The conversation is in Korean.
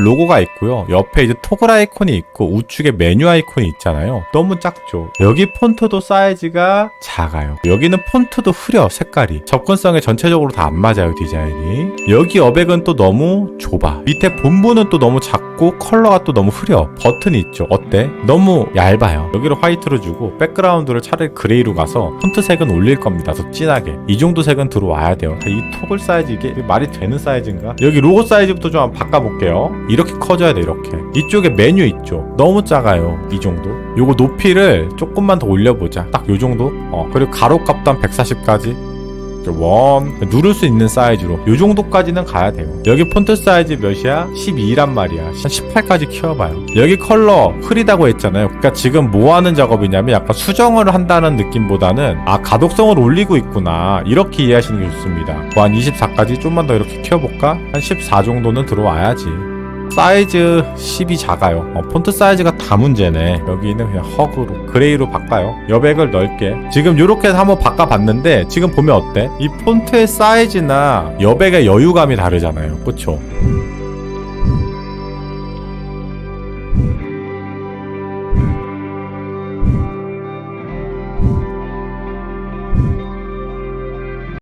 로고가 있고요. 옆에 이제 토글 아이콘이 있고 우측에 메뉴 아이콘이 있잖아요. 너무 작죠. 여기 폰트도 사이즈가 작아요. 여기는 폰트도 흐려 색깔이. 접근성에 전체적으로 다 안 맞아요 디자인이. 여기 여백은 또 너무 좁아. 밑에 본부는 또 너무 작고 컬러가 또 너무 흐려. 버튼이 있죠. 어때? 너무 얇아요. 여기를 화이트로 주고 백그라운드를 차라리 그레이로 가서 폰트 색은 올릴 겁니다. 더 진하게. 이 정도 색은 들어와야 돼요. 이 토글 사이즈 이게 말이 되는 사이즈인가? 여기 로고 사이즈부터 좀 한번 바꿔볼게요. 이렇게 커져야 돼 이렇게. 이쪽에 메뉴 있죠. 너무 작아요. 이 정도. 요거 높이를 조금만 더 올려보자. 딱 요 정도. 어 그리고 가로 한 140까지. 원 누를 수 있는 사이즈로 요 정도까지는 가야 돼요 여기 폰트 사이즈 몇이야? 12란 말이야 한 18까지 키워봐요 여기 컬러 흐리다고 했잖아요 그러니까 지금 뭐 하는 작업이냐면 약간 수정을 한다는 느낌보다는 아 가독성을 올리고 있구나 이렇게 이해하시는 게 좋습니다 뭐 한 24까지 좀만 더 이렇게 키워볼까? 한 14 정도는 들어와야지 사이즈 10이 작아요. 어, 폰트 사이즈가 다 문제네. 여기는 그냥 헉으로 그레이로 바꿔요. 여백을 넓게. 지금 이렇게 해서 한번 바꿔봤는데 지금 보면 어때? 이 폰트의 사이즈나 여백의 여유감이 다르잖아요. 그쵸?